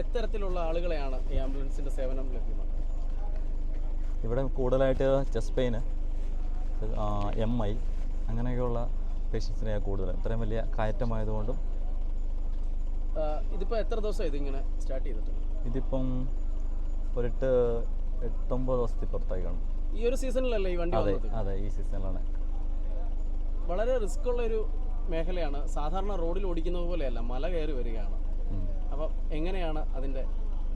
എത്തരത്തിലുള്ള ആളുകളെയാണ് ഈ ആംബുലൻസിന്റെ സേവനം ലഭ്യമാണ് ഇവിടെ കൂടുതലായിട്ട് ചെസ്റ്റ് പെയിന് എം ഐ അങ്ങനെയൊക്കെയുള്ള പേഷ്യൻസിനെയാണ് കൂടുതൽ. ഇത്രയും വലിയ കയറ്റമായതുകൊണ്ടും ഇതിപ്പോൾ ഇതിപ്പോ എത്ര ദിവസമായി ഇതിങ്ങനെ സ്റ്റാർട്ട് ചെയ്തിട്ട് ഇതിപ്പം ഒരിട്ട് എട്ടൊമ്പത് ദിവസത്തിൽ പുറത്തായി കാണും ഈ ഒരു സീസണിലല്ലേ ഈ വണ്ടി അതെ അതെ ഈ സീസണിലാണ്. വളരെ റിസ്ക് ഉള്ള ഒരു മേഖലയാണ്. സാധാരണ റോഡിൽ ഓടിക്കുന്നത് പോലെയല്ല മല കയറി വരികയാണ്. അപ്പം എങ്ങനെയാണ് അതിന്റെ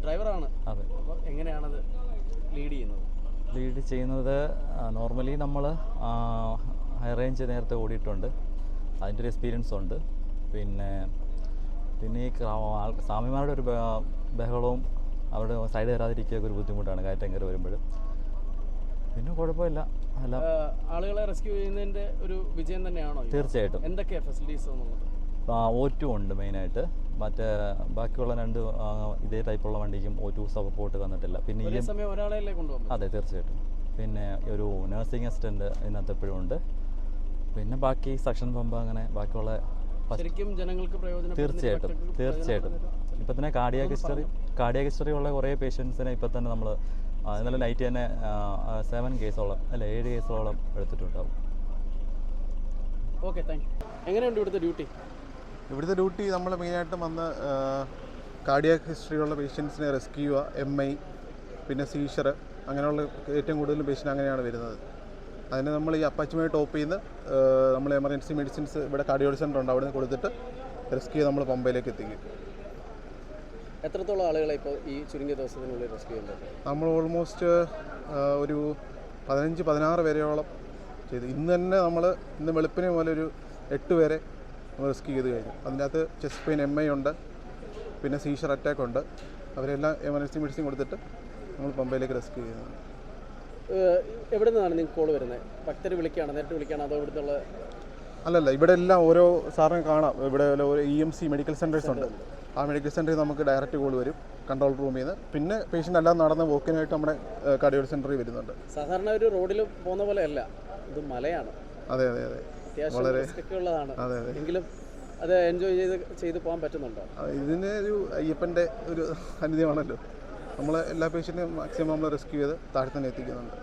ഡ്രൈവറാണ്? അതെ. അപ്പം എങ്ങനെയാണത് ലീഡ് ചെയ്യുന്നത്? ലീഡ് ചെയ്യുന്നത് നോർമലി നമ്മൾ ഹൈ റേഞ്ച് നേരത്തെ ഓടിയിട്ടുണ്ട്. അതിന്റെ ഒരു എക്സ്പീരിയൻസ് ഉണ്ട്. പിന്നെ പിന്നെ ഈ സ്വാമിമാരുടെ ഒരു ബഹളവും അവരുടെ സൈഡ് വരാതിരിക്കുകയൊക്കെ ഒരു ബുദ്ധിമുട്ടാണ് കയറ്റം കയറി വരുമ്പോൾ പിന്നെ കുഴപ്പമില്ല. അല്ല. ആളുകളെ റെസ്ക്യൂ ചെയ്യുന്നതിന്റെ ഒരു വിജയം തന്നെയാണോ? തീർച്ചയായിട്ടും. എന്തൊക്കെയാണ് ഫെസിലിറ്റീസ് എന്നുള്ളത്? ഒ ടു ഉണ്ട് മെയിനായിട്ട് മറ്റേ ബാക്കിയുള്ള രണ്ട് ഇതേ ടൈപ്പുള്ള വണ്ടിക്കും ടു സപ്പോർട്ട് തന്നിട്ടില്ല. പിന്നെ അതെ തീർച്ചയായിട്ടും. പിന്നെ ഒരു നഴ്സിംഗ് അസിസ്റ്റന്റ് ഇതിനകത്ത് എപ്പോഴും ഉണ്ട്. പിന്നെ ബാക്കി സക്ഷൻ പമ്പ് അങ്ങനെ ബാക്കിയുള്ള ശരിക്കും ജനങ്ങൾക്ക് തീർച്ചയായിട്ടും തീർച്ചയായിട്ടും. ഇപ്പം തന്നെ കാർഡിയാക് ഹിസ്റ്ററി കാർഡിയാക് ഹിസ്റ്ററി ഉള്ള കുറേ പേഷ്യൻസിനെ ഇപ്പം തന്നെ നമ്മൾ ഇന്നലെ നൈറ്റ് തന്നെ സെവൻ കേസോളം അല്ല ഏഴ് കേസോളം എടുത്തിട്ടുണ്ടാവും. ഓക്കെ താങ്ക് യു എങ്ങനെയുണ്ട് ഇവിടുത്തെ ഡ്യൂട്ടി ഇവിടുത്തെ ഡ്യൂട്ടി നമ്മൾ മെയിനായിട്ട് വന്ന് കാർഡിയാക് ഹിസ്റ്ററിയുള്ള പേഷ്യൻസിനെ റെസ്ക്യൂ ചെയ്യുക എം ഐ പിന്നെ സീഷർ അങ്ങനെയുള്ള ഏറ്റവും കൂടുതൽ പേഷ്യന്റ് അങ്ങനെയാണ് വരുന്നത്. അതിന് നമ്മൾ ഈ അപ്പാച്ചുമായി ടോപ്പ് ചെയ്യുന്ന നമ്മൾ എമർജൻസി മെഡിസിൻസ് ഇവിടെ കാർഡിയോളജി സെന്റർ ഉണ്ട് അവിടെ നിന്ന് കൊടുത്തിട്ട് റെസ്ക്യൂ ചെയ്ത് നമ്മൾ പമ്പയിലേക്ക് എത്തിക്കും. എത്രത്തോളം ആളുകളെ ഇപ്പോൾ ഈ ചുരുങ്ങിയ ദിവസത്തിനുള്ളിൽ റെസ്ക്യൂ ചെയ്യുന്നത് നമ്മൾ ഓൾമോസ്റ്റ് ഒരു പതിനഞ്ച് പതിനാറ് പേരെയോളം ചെയ്തു. ഇന്ന് തന്നെ നമ്മൾ ഇന്ന് വെളുപ്പിനെ പോലെ ഒരു എട്ട് പേരെ നമ്മൾ റിസ്ക് ചെയ്ത് കഴിഞ്ഞു. അതിനകത്ത് ചെസ്റ്റ് പെയിൻ എം ഐ ഉണ്ട്. പിന്നെ സീഷർ അറ്റാക്ക് ഉണ്ട്. അവരെല്ലാം എമർജൻസി മെഡിസിൻ കൊടുത്തിട്ട് നമ്മൾ പമ്പയിലേക്ക് റെസ്ക്യൂ ചെയ്യുന്നത് എവിടെ നിന്നാണ് നിങ്ങൾക്ക് കോൾ വരുന്നത് ഭക്തർ വിളിക്കുകയാണ്? നേരിട്ട് വിളിക്കുകയാണ്? അതോ ഇവിടുത്തെ അല്ലല്ല ഇവിടെ എല്ലാം ഓരോ സാറിന് കാണാം. ഇവിടെ ഓരോ E M C medical centres ഉണ്ട്. ആ മെഡിക്കൽ സെന്ററിൽ നമുക്ക് ഡയറക്റ്റ് കോൾ വരും. കൺട്രോൾ റൂമിൽ നിന്ന് പിന്നെ പേഷ്യന്റ് എല്ലാം നടന്ന് വോക്കിനായിട്ട് നമ്മുടെ കാർഡിയോളജി സെന്ററിൽ വരുന്നുണ്ട്. സാധാരണ ഒരു റോഡിൽ പോകുന്ന പോലെയല്ല ഇത് മലയാണ്. അതെ അതെ അതെ. റിസ്ക് അതെ അതെ എങ്കിലും അത് എൻജോയ് ചെയ്ത് ചെയ്ത് പോകാൻ പറ്റുന്നുണ്ടോ ഇതിന് ഒരു അയ്യപ്പന്റെ ഒരു സാന്നിധ്യമാണല്ലോ നമ്മൾ എല്ലാ പേഷ്യന്റിനും മാക്സിമം നമ്മൾ റെസ്ക്യൂ ചെയ്ത് താഴെ തന്നെ എത്തിക്കുന്നുണ്ട്